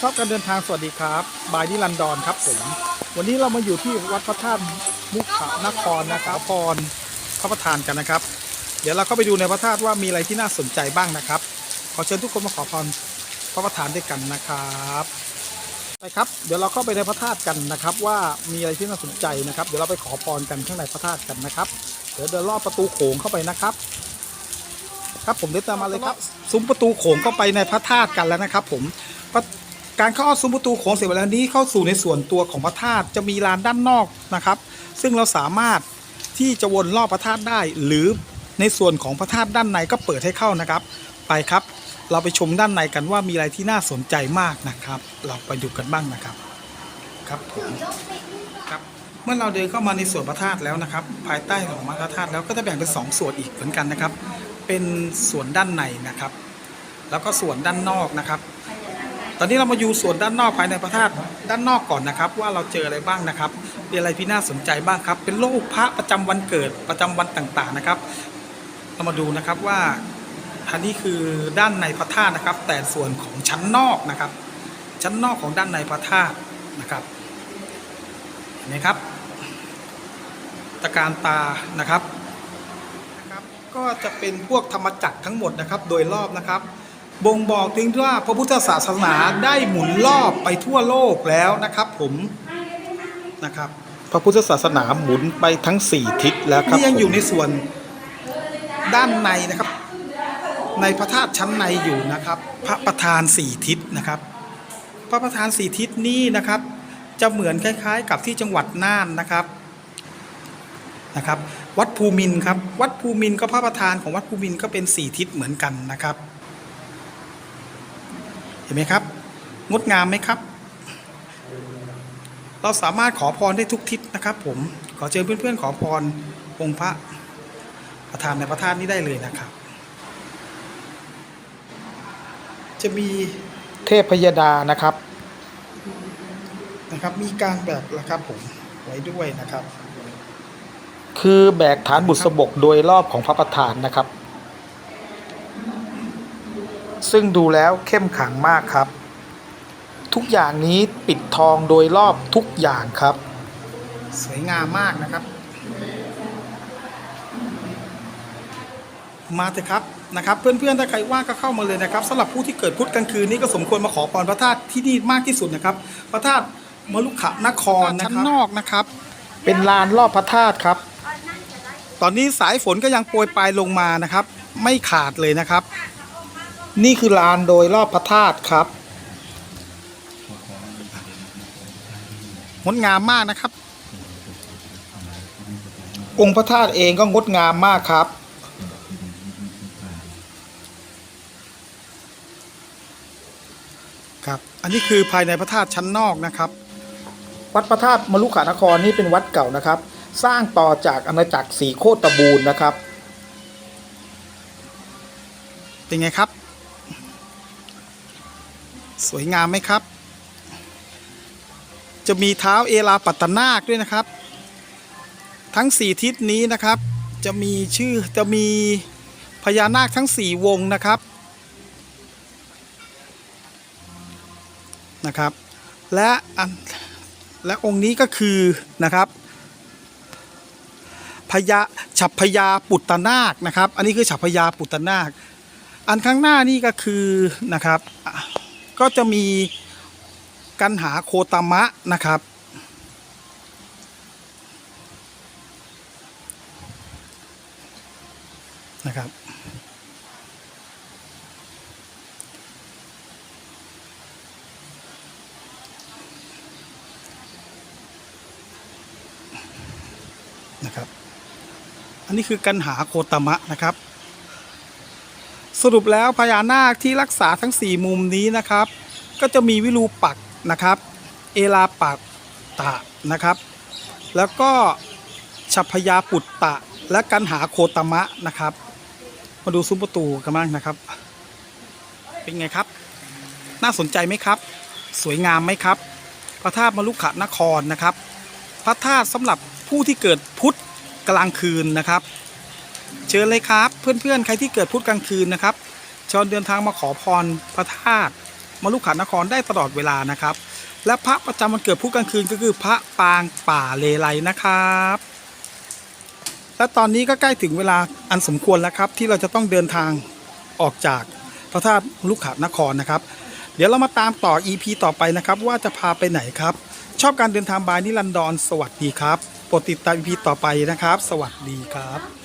ชอบการเดินทางสวัสดีครับ บายนิรันดรครับผม วันนี้เรามาอยู่ที่วัดพระธาตุมุขานครนะครับพรพระประธานกันนะครับ เดี๋ยวเราเข้าไปดูในพระธาตุว่ามีอะไรที่น่าสนใจบ้างนะครับ ขอเชิญทุกคนมาขอพรพระประธานด้วยกันนะครับไปครับ เดี๋ยวเราเข้าไปในพระธาตุกันนะครับ ว่ามีอะไรที่น่าสนใจนะครับ เดี๋ยวเราไปขอพรกันข้างในพระธาตุกันนะครับ เดี๋ยวเดินลอดประตูโขงเข้าไปนะครับ ครับผมเดินตามมาเลยครับ ซุ้มประตูโขงเข้าไปในพระธาตุกันแล้วนะครับ ผมประ การเข้าซุ้มประตูโขงเสร็จแล้วนี้เข้าสู่ในส่วนตัวของพระธาตุจะมีลานด้านนอกนะครับ ซึ่งเราสามารถที่จะวนรอบพระธาตุได้ หรือในส่วนของพระธาตุด้านในก็เปิดให้เข้านะครับ ไปครับ เราไปชมด้านในกันว่ามีอะไรที่น่าสนใจมากนะครับ เราไปดูกันบ้างนะครับ ครับผมครับเมื่อเราเดินเข้ามาในส่วนพระธาตุแล้วนะครับ ภายใต้ของพระธาตุแล้วก็จะแบ่งเป็นสองส่วนอีกเหมือนกันนะครับ เป็นส่วนด้านในนะครับ แล้วก็ส่วนด้านนอกนะครับ ตอนนี้เรามาอยู่ส่วนด้านนอกภายในพระธาตุด้านนอกก่อนนะครับ ว่าเราเจออะไรบ้างนะครับมีอะไรที่น่าสนใจบ้างครับ เป็นโลกพระประจำวันเกิดประจำวันต่างๆนะครับ เรามาดูนะครับว่าอันนี้คือด้านในพระธาตุนะครับ แต่ส่วนของชั้นนอกนะครับ ชั้นนอกของด้านในพระธาตุนะครับเห็นไหมครับตะการตานะครับนะครับก็จะเป็นพวกธรรมจักรทั้งหมดนะครับ โดยรอบนะครับ บ่งบอกถึงว่าพระพุทธศาสนาได้หมุนรอบไปทั่วโลกแล้วนะครับ ผมนะครับ พระพุทธศาสนาหมุนไปทั้ง 4 ทิศแล้วครับนี่ยังอยู่ในส่วนด้านในนะครับ ในพระธาตุชั้นในอยู่นะครับ พระประธานสี่ทิศนะครับ พระประธานสี่ทิศนี้นะครับ จะเหมือนคล้าย ๆ กับที่จังหวัดน่านนะครับนะครับ วัดภูมินทร์ครับ วัดภูมินทร์ก็พระประธานของวัดภูมินทร์ก็เป็นสี่ทิศเหมือนกันนะครับเห็นไหมครับ งดงามไหมครับ เราสามารถขอพรได้ทุกทิศนะครับ ผมขอเชิญเพื่อนๆ ขอพรองค์พระประธานในพระธาตุนี้ได้เลยนะครับ จะมีเทพพยดานะครับนะครับ มีการแบกนะครับผมไว้ด้วยนะครับ คือแบกฐานบุษบกโดยรอบของพระประธานนะครับ ซึ่งดูแล้วเข้มขลังมากครับ ทุกอย่างนี้ปิดทองโดยรอบทุกอย่างครับ สวยงามมากนะครับ มาเถอะครับนะครับเพื่อนๆถ้าใครว่างก็เข้ามาเลยนะครับสำหรับผู้ที่เกิดพุธกลางคืนนี้ก็สมควรมาขอพรพระธาตุที่นี่มากที่สุดนะครับ พระธาตุมลุขนครนะครับชั้นนอกนะครับ เป็นลานรอบพระธาตุครับ ตอนนี้สายฝนก็ยังโปรยปลายลงมานะครับ ไม่ขาดเลยนะครับ นี่คือลานโดยรอบพระธาตุครับงดงามมากนะครับ องค์พระธาตุเองก็งดงามมากครับ ครับ อันนี้คือภายในพระธาตุชั้นนอกนะครับ วัดพระธาตุมลุขานครนี่เป็นวัดเก่านะครับ สร้างต่อจากอาณาจักรสีโคตบูรณ์นะครับ เป็นไงครับ สวยงามไหมครับ จะมีเท้าเอราปัตตนาคด้วยนะครับ ทั้งสี่ทิศนี้นะครับ จะมีชื่อจะมีพญานาคทั้งสี่วงนะครับนะครับ และอันและองค์นี้ก็คือนะครับพญาฉัพพยาปุตตนาคนะครับ อันนี้คือฉัพพยาปุตตนาค อันข้างหน้านี่ก็คือนะครับ ก็จะมีกันหาโคตามะนะครับ นะครับ นะครับ อันนี้คือกันหาโคตามะนะครับ สรุปแล้วพญานาคที่รักษาทั้ง 4 มุมนี้นะครับ ก็จะมีวิรูปักนะครับ เอลาปักตะนะครับ แล้วก็ฉัพยาปุตตะ และกันหาโคตมะนะครับ มาดูซุ้มประตูกันบ้างนะครับ เป็นไงครับ น่าสนใจไหมครับ สวยงามไหมครับ พระธาตุมลุขนครนะครับ พระธาตุสำหรับผู้ที่เกิดพุธกลางคืนนะครับ เชิญเลยครับ เพื่อนๆ ใครที่เกิดพุธกลางคืนนะครับเชิญเดินทางมาขอพรพระธาตุมลุกขานครได้ตลอดเวลานะครับ และพระประจำวันเกิดผู้กลางคืนก็คือพระปางป่าเลไลนะครับ และตอนนี้ก็ใกล้ถึงเวลาอันสมควรแล้วครับ ที่เราจะต้องเดินทางออกจากพระธาตุลุกขานครนะครับ เดี๋ยวเรามาตามต่อ EP ต่อไปนะครับ ว่าจะพาไปไหนครับ ชอบการเดินทางบายนิรันดรสวัสดีครับโปรดติดตาม EP ต่อไปนะครับ สวัสดีครับ